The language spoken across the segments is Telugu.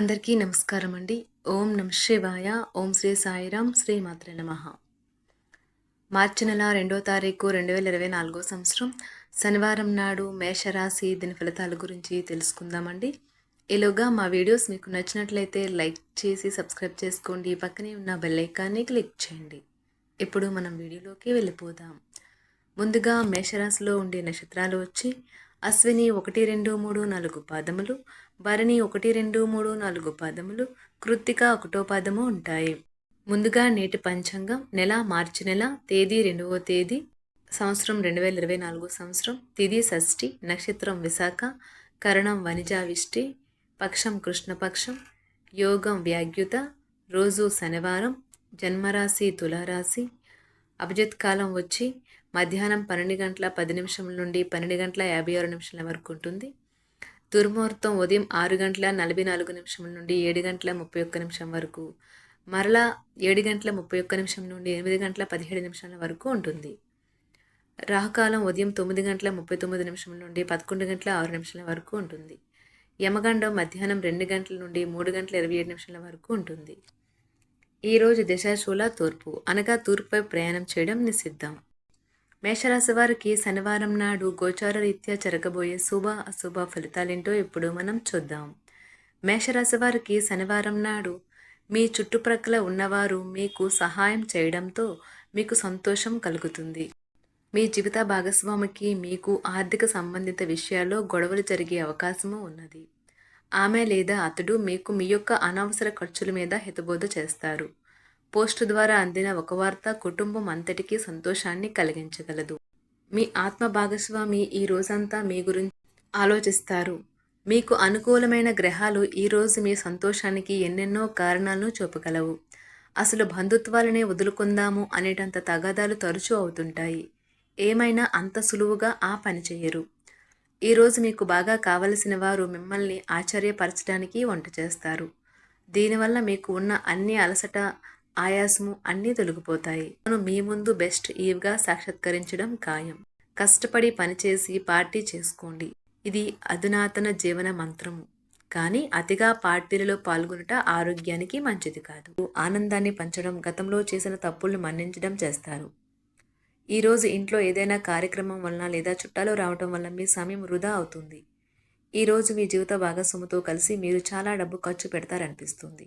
అందరికీ నమస్కారం అండి. ఓం నమ శివాయ. ఓం శ్రీ సాయిరామ్ శ్రీ మాత్రే నమ. మార్చి నెల రెండో తారీఖు రెండు వేల ఇరవై నాలుగో సంవత్సరం. శనివారం నాడు మేషరాశి దీని ఫలితాల గురించి తెలుసుకుందామండి. ఈలోగా మా వీడియోస్ మీకు నచ్చినట్లయితే లైక్ చేసి సబ్స్క్రైబ్ చేసుకోండి. పక్కనే ఉన్న బెల్ ఐకాన్ని క్లిక్ చేయండి. ఇప్పుడు మనం వీడియోలోకి వెళ్ళిపోదాం. ముందుగా మేషరాశిలో ఉండే నక్షత్రాలు వచ్చి అశ్విని ఒకటి రెండు మూడు నాలుగు పాదములు భరణి ఒకటి రెండు మూడు నాలుగు పాదములు కృత్తిక ఒకటో పాదము ఉంటాయి. ముందుగా నేటి పంచాంగం నెల మార్చి నెల తేదీ రెండవ తేదీ సంవత్సరం రెండు వేల ఇరవై నాలుగు సంవత్సరం తిది షష్ఠి నక్షత్రం విశాఖ కరణం వనిజావిష్టి పక్షం కృష్ణపక్షం యోగం వ్యాగ్యుత రోజు శనివారం జన్మరాశి తులారాశి అభిజిత్ కాలం వచ్చి మధ్యాహ్నం పన్నెండు గంటల పది నిమిషం నుండి పన్నెండు గంటల యాభై ఆరు నిమిషాల వరకు ఉంటుంది. దుర్ముహూర్తం ఉదయం ఆరు గంటల నలభై నాలుగు నిమిషం నుండి ఏడు గంటల ముప్పై ఒక్క నిమిషం వరకు మరలా ఏడు గంటల ముప్పై ఒక్క నిమిషం నుండి ఎనిమిది గంటల పదిహేడు నిమిషాల వరకు ఉంటుంది. రాహుకాలం ఉదయం తొమ్మిది గంటల ముప్పై తొమ్మిది నిమిషం నుండి పదకొండు గంటల ఆరు నిమిషాల వరకు ఉంటుంది. యమగండం మధ్యాహ్నం రెండు గంటల నుండి మూడు గంటల ఇరవై ఏడు నిమిషాల వరకు ఉంటుంది. ఈరోజు దిశాశూల తూర్పు అనగా తూర్పుపై ప్రయాణం చేయడం నిషిద్ధం. మేషరాశి వారికి శనివారం నాడు గోచార రీత్యా జరగబోయే శుభ అశుభ ఫలితాలేంటో ఇప్పుడు మనం చూద్దాం. మేషరాశి వారికి శనివారం నాడు మీ చుట్టుప్రక్కల ఉన్నవారు మీకు సహాయం చేయడంతో మీకు సంతోషం కలుగుతుంది. మీ జీవిత భాగస్వామికి మీకు ఆర్థిక సంబంధిత విషయాల్లో గొడవలు జరిగే అవకాశము ఉన్నది. ఆమె లేదా అతడు మీకు మీ యొక్క అనవసర ఖర్చుల మీద హితబోధ చేస్తారు. పోస్టు ద్వారా అందిన ఒక వార్త కుటుంబం అంతటికీ సంతోషాన్ని కలిగించగలదు. మీ ఆత్మ భాగస్వామి ఈ రోజంతా మీ గురించి ఆలోచిస్తారు. మీకు అనుకూలమైన గ్రహాలు ఈరోజు మీ సంతోషానికి ఎన్నెన్నో కారణాలను చూపగలవు. అసలు బంధుత్వాలనే వదులుకుందాము అనేటంత తగాదాలు తరచూ అవుతుంటాయి. ఏమైనా అంత సులువుగా ఆ పని చేయరు. ఈరోజు మీకు బాగా కావలసిన వారు మిమ్మల్ని ఆశ్చర్యపరచడానికి వంట చేస్తారు. దీనివల్ల మీకు ఉన్న అన్ని అలసట ఆయాసము అన్నీ తొలగిపోతాయి. మనం మీ ముందు బెస్ట్ ఈవ్గా సాక్షాత్కరించడం ఖాయం. కష్టపడి పనిచేసి పార్టీ చేసుకోండి. ఇది అధునాతన జీవన మంత్రము. కానీ అతిగా పార్టీలలో పాల్గొనట ఆరోగ్యానికి మంచిది కాదు. ఆనందాన్ని పంచడం గతంలో చేసిన తప్పులను మన్నించడం చేస్తారు. ఈరోజు ఇంట్లో ఏదైనా కార్యక్రమం వలన లేదా చుట్టాలు రావటం వల్ల మీ సమయం వృధా అవుతుంది. ఈరోజు మీ జీవిత భాగస్వామితో కలిసి మీరు చాలా డబ్బు ఖర్చు పెడతారనిపిస్తుంది.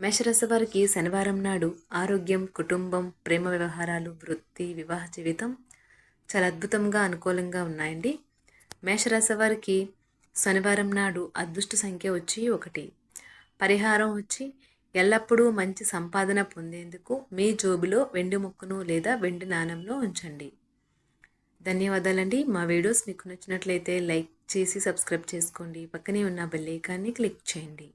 మేషరస వారికి శనివారం నాడు ఆరోగ్యం కుటుంబం ప్రేమ వ్యవహారాలు వృత్తి వివాహ జీవితం చాలా అద్భుతంగా అనుకూలంగా ఉన్నాయండి. మేషరాశి వారికి శనివారం నాడు అదృష్ట సంఖ్య వచ్చి ఒకటి. పరిహారం వచ్చి ఎల్లప్పుడూ మంచి సంపాదన పొందేందుకు మీ జోబులో వెండి ముక్కను లేదా వెండి నాణంలో ఉంచండి. ధన్యవాదాలండి. మా వీడియోస్ మీకు నచ్చినట్లయితే లైక్ చేసి సబ్స్క్రైబ్ చేసుకోండి. పక్కనే ఉన్న బెల్ ఐకాన్ని క్లిక్ చేయండి.